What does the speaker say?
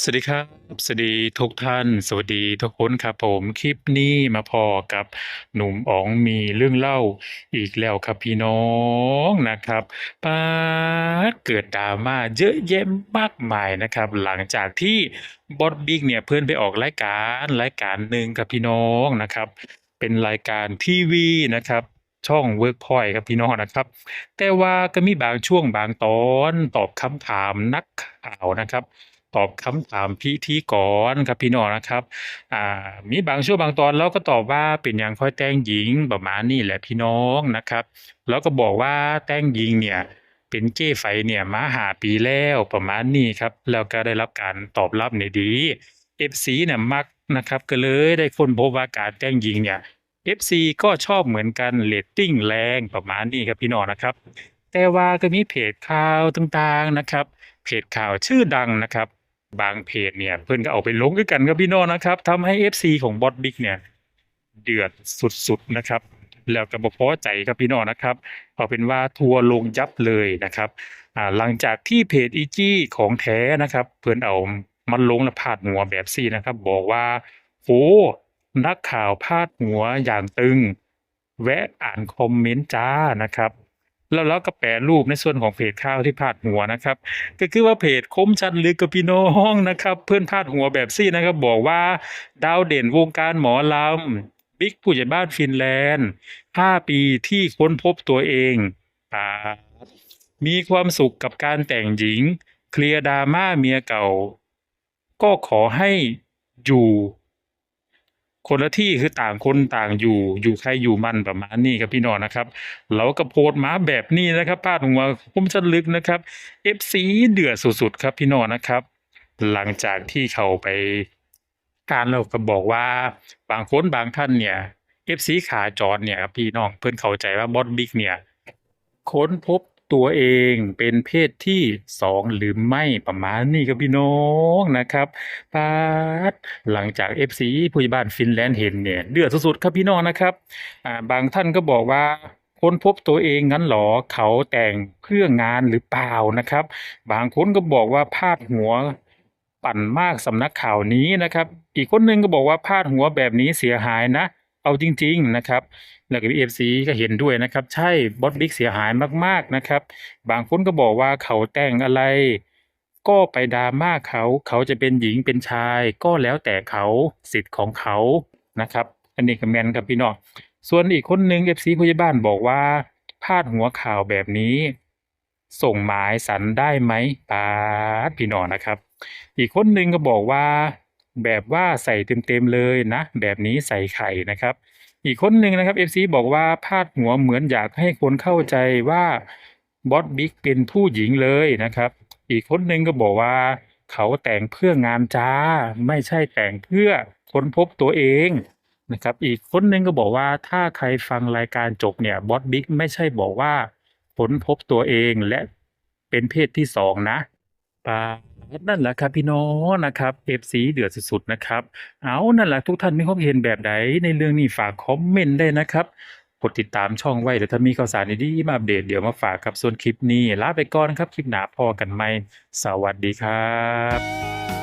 สวัสดีครับ สวัสดีทุกท่าน สวัสดีทุกคนครับผมคลิปนี้มาพอกับหนุ่มอ๋องมีเรื่องเล่าอีกแล้วครับพี่น้องนะครับป๊าดเกิด drama เยอะแยะมากมายนะครับ หลังจากที่บอสบิ๊กเนี่ยเพิ่อนไปออกรายการรายการหนึ่งครับพี่น้องนะครับ เป็นรายการทีวีนะครับช่อง Workpoint ครับพี่น้องนะครับ แต่ว่าก็มีบางช่วงบางตอนตอบคำถามนักข่าวนะครับ ตอบคำถามพิธีกรครับพี่น้องนะครับอ่ามีบางช่วงบางตอนเราก็ตอบว่าเป็นหยังค่อยแต่งหญิงประมาณนี้แหละพี่น้องนะครับแล้วก็บอกว่าแต่งหญิงเนี่ยเป็นเจ้ไฝเนี่ยมาหาปีแล้วประมาณนี้ครับแล้วก็ได้รับการตอบรับเนี่ยดี FC เนี่ยมักนะครับก็เลยได้คนพบว่าการแต่งหญิงเนี่ย FC ก็ชอบเหมือนกันเรตติ้งแรงประมาณนี้ครับพี่น้องนะครับ แต่ว่าก็มีเพจข่าวต่างๆนะครับ เพจข่าวชื่อดังนะครับ บางเพจเนี่ย เพิ่อนก็เอาไปลงคือกันครับพี่น้องนะครับทำให้ FC ของบอสบิ๊กเนี่ย เดือดสุดๆนะครับ แล้วก็บ่พอใจครับพี่น้องนะครับ เอาเป็นว่าทัวร์ลงยับเลยนะครับหลังจากที่เพจอีจี้ของแท้นะครับ เพิ่อนเอามาลงและพาดหัวแบบซี่นะครับ บอกว่าโอ้นักข่าวพาดหัวอย่างตึง แวะอ่านคอมเมนต์จ้านะครับ แล้วเราก็แปรรูปในส่วนของเพจข่าวที่พาดหัวนะครับ ก็คือว่าเพจคมชัดลึกกับพี่น้องนะครับ เพิ่อนพาดหัวแบบซี่นะครับ บอกว่าดาวเด่นวงการหมอลำบิ๊กผู้ใหญ่บ้านฟินแลนด์ 5 ปีที่ค้นพบตัวเองป๊ามีความสุขกับการแต่งหญิง เคลียร์ drama เมียเก่า ก็ขอให้อยู่ คนละที่คือต่างคนต่างอยู่อยู่ใครอยู่มันประมาณนี้ครับพี่น้องนะครับแล้วก็โพสมาแบบนี้นะครับพาดหัวคมชัดลึกนะครับ FC เดือดสุดๆครับพี่น้องนะครับ หลังจากที่เขาไปการแล้วก็บอกว่าบางคนบางท่านเนี่ย FC ขาจรเนี่ยครับพี่น้องเพิ่อนเข้าใจว่าบอสบิ๊กเนี่ยค้นพบ ตัวเองเป็นเพศที่2หรือไม่ประมาณนี้ครับพี่น้องนะครับปาดหลังจาก FC ผู้ใหญ่บ้านฟินแลนด์เห็นเนี่ยเดือดสุดๆครับพี่น้องนะครับอ่าบางท่านก็บอกว่าค้นพบตัวเองงั้นเหรอเขาแต่งเพื่องานหรือเปล่านะครับ บางคนก็บอกว่าพาดหัวปั่นมากสำนักข่าวนี้นะครับ อีกคนหนึ่งก็บอกว่าพาดหัวแบบนี้เสียหายนะ เอาจริง ๆนะครับแล้วก็มี FC ก็เห็นด้วยนะครับ ใช่บอสบิ๊กเสียหายมากๆนะครับ บางคนก็บอกว่าเขาแต่งอะไร ก็ไป drama เขา เขาจะเป็นหญิงเป็นชาย ก็แล้วแต่เขาสิทธิ์ของเขานะครับ อันนี้ก็แมนครับพี่น้องส่วนอีกคนหนึ่ง FC ผู้ใหญ่บ้านบอกว่าพาดหัวข่าวแบบนี้ ส่งหมายศาลได้ไหมป๊าดพี่น้องนะครับ อีกคนหนึ่งก็บอกว่า แบบว่าใส่เต็มๆเลยนะ แบบนี้ใส่ไข่นะครับ อีกคนหนึ่งนะครับ FC บอกว่าพาดหัวเหมือนอยากให้คนเข้าใจว่าบอสบิ๊กเป็นผู้หญิงเลยนะครับ อีกคนหนึ่งก็บอกว่า เขาแต่งเพื่องานจ้า ไม่ใช่แต่งเพื่อค้นพบตัวเองนะครับ อีกคนหนึ่งก็บอกว่าถ้าใครฟังรายการจบเนี่ยบอสบิ๊กไม่ใช่บอกว่าค้นพบตัวเองและเป็นเพศที่2นะปา นั่นแหละครับพี่น้องนะครับเอฟซีเดือดสุดๆนะครับ เอานั่นแหละทุกท่านมีความเห็นแบบไหนในเรื่องนี้ฝากคอมเมนต์ได้นะครับกดติดตามช่องไว้เดี๋ยวถ้ามีข่าวสารดีๆมาอัปเดตเดี๋ยวมาฝากครับส่วนคลิปนี้ลาไปก่อนครับคลิปหน้าพอกันไหมสวัสดีครับ